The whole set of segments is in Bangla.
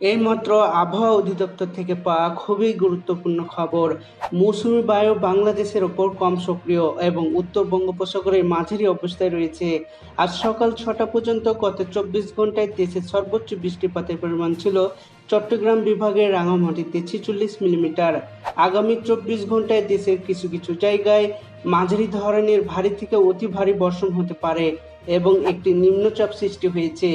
এইমাত্র আবহাওয়া অধিদপ্তর থেকে পাওয়া খুবই গুরুত্বপূর্ণ খবর। মৌসুমী বায়ু বাংলাদেশের ওপর কম সক্রিয় এবং উত্তর বঙ্গোপসাগরের মাঝারি অবস্থায় রয়েছে। আজ সকাল ছটা পর্যন্ত গত চব্বিশ ঘন্টায় দেশের সর্বোচ্চ বৃষ্টিপাতের পরিমাণ ছিল চট্টগ্রাম বিভাগের রাঙামাটিতে ছেচল্লিশ মিলিমিটার। আগামী চব্বিশ ঘন্টায় দেশের কিছু কিছু জায়গায় মাঝারি ধরনের ভারী থেকে অতি ভারী বর্ষণ হতে পারে। এবং একটি নিম্নচাপ সৃষ্টি হয়েছে।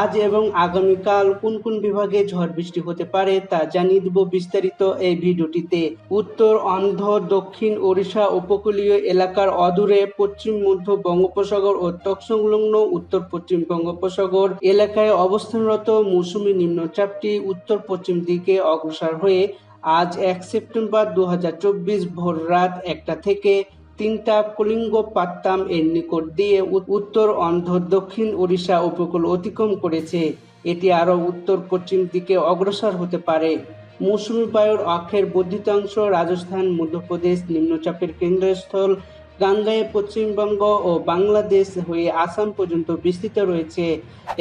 আজ এবং আগামীকাল কোন কোন বিভাগে ঝড় বৃষ্টি হতে পারে তা জানিয়ে দেব বিস্তারিত এই ভিডিওটিতে। উত্তর, অন্ধ্র, দক্ষিণ ওড়িশা উপকূলীয় এলাকার অদূরে পশ্চিম, মধ্য বঙ্গোপসাগর ও তৎসংলগ্ন উত্তর পশ্চিম বঙ্গোপসাগর এলাকায় অবস্থানরত মৌসুমি নিম্নচাপটি উত্তর পশ্চিম দিকে অগ্রসর হয়ে আজ এক সেপ্টেম্বর দু হাজার চব্বিশ ভোর রাত একটা থেকে তিনটা কলিঙ্গ পাত্তাম এর নিকট দিয়ে উত্তর অন্ধ্র দক্ষিণ ওড়িশা উপকূল অতিক্রম করেছে। এটি আরও উত্তর, পশ্চিম দিকে অগ্রসর হতে পারে। মৌসুমী বায়ুর অক্ষের বর্ধিতাংশ রাজস্থান, মধ্যপ্রদেশ, নিম্নচাপের কেন্দ্রস্থল, গাঙ্গায়, পশ্চিমবঙ্গ ও বাংলাদেশ হয়ে আসাম পর্যন্ত বিস্তৃত রয়েছে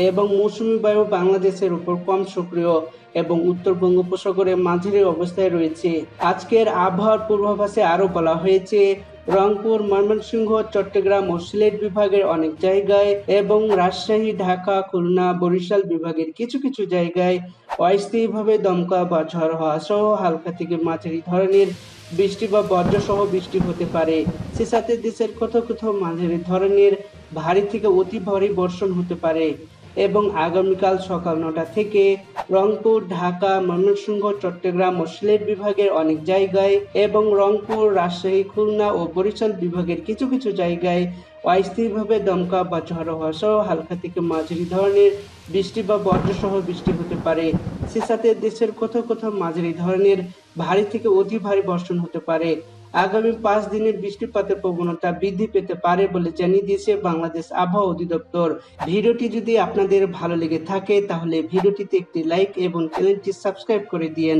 এবং মৌসুমী বায়ু বাংলাদেশের উপর কম সক্রিয় এবং উত্তর বঙ্গোপসাগরের মাঝারি অবস্থায় রয়েছে। আজকের আবহাওয়ার পূর্বাভাসে আরও বলা হয়েছে রংপুর, ময়মনসিংহ, চট্টগ্রাম ও সিলেট বিভাগের অনেক জায়গায় এবং রাজশাহী, ঢাকা, খুলনা, বরিশাল বিভাগের কিছু কিছু জায়গায় অস্থায়ীভাবে দমকা বা ঝড় হওয়া সহ হালকা থেকে মাঝারি ধরনের বৃষ্টি বা বজ্রসহ বৃষ্টি হতে পারে। সে সাথে দেশের কোথাও কোথাও মাঝারি ধরনের ভারী থেকে অতি ভারী বর্ষণ হতে পারে। এবং আগামীকাল সকাল নটা থেকে রংপুর, ঢাকা, ময়মনসিংহ, চট্টগ্রাম ও সিলেট বিভাগের অনেক জায়গায় এবং রংপুর, রাজশাহী, খুলনা ও বরিশাল বিভাগের কিছু কিছু জায়গায় অস্থায়ীভাবে দমকা বা ঝড়ো হওয়া সহ হালকা থেকে মাঝারি ধরনের বৃষ্টি বা বজ্রসহ বৃষ্টি হতে পারে। সে সাথে দেশের কোথাও কোথাও মাঝারি ধরনের ভারী থেকে অতি ভারী বর্ষণ হতে পারে। আগামী পাঁচ দিনে বৃষ্টিপাতের প্রবণতা বৃদ্ধি পেতে পারে বলে জানিয়ে দিয়েছে বাংলাদেশ আবহাওয়া অধিদপ্তর। ভিডিওটি যদি আপনাদের ভালো লেগে থাকে, তাহলে ভিডিওটিতে একটি লাইক এবং চ্যানেলটি সাবস্ক্রাইব করে দিয়েন।